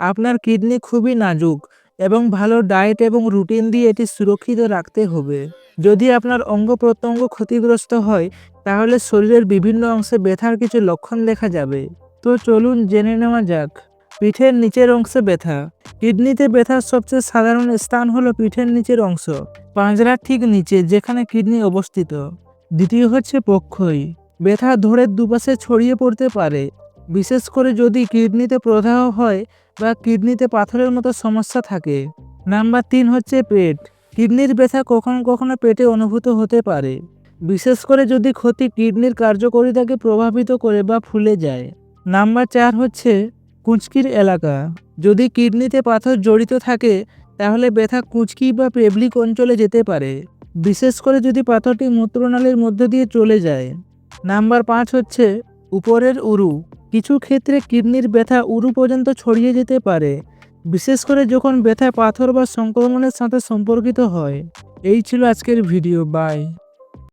আপনার কিডনি খুবই নাজুক এবং ভালো ডায়েট এবং রুটিন দিয়ে এটি সুরক্ষিত রাখতে হবে। যদি আপনার অঙ্গ প্রত্যঙ্গ ক্ষতিগ্রস্ত হয়, তাহলে শরীরের বিভিন্ন অংশে ব্যথার কিছু লক্ষণ দেখা যাবে। তো চলুন জেনে নেওয়া যাক, পিঠের নিচের অংশে ব্যথা। কিডনিতে ব্যথার সবচেয়ে সাধারণ স্থান হলো পিঠের নিচের অংশ, পাঁজরার ঠিক নিচে যেখানে কিডনি অবস্থিত। দ্বিতীয় হচ্ছে পক্ষই, ব্যথা ধরে দুপাশে ছড়িয়ে পড়তে পারে বিশেষ করে যদি কিডনিতে প্রদাহ হয় বা কিডনিতে পাথরের মতো সমস্যা থাকে। নাম্বার তিন হচ্ছে পেট। কিডনির ব্যথা কখনো কখনো পেটে অনুভূত হতে পারে। বিশেষ করে যদি ক্ষতি কিডনির কার্যকারিতাকে প্রভাবিত করে বা ফুলে যায়। নাম্বার চার হচ্ছে কুঁচকির এলাকা। যদি কিডনিতে পাথর জড়িত থাকে, তাহলে ব্যথা কুঁচকি বা পেবলিক অঞ্চলে যেতে পারে। বিশেষ করে যদি পাথরটি মূত্রনালীর মধ্য দিয়ে চলে যায়। নাম্বার পাঁচ হচ্ছে উপরের উরু। কিছু ক্ষেত্রে কিডনির ব্যথা উরু পর্যন্ত ছড়িয়ে যেতে পারে, বিশেষ করে যখন ব্যথা পাথর বা সংক্রমণের সাথে সম্পর্কিত হয়। এই ছিল আজকের ভিডিও বাই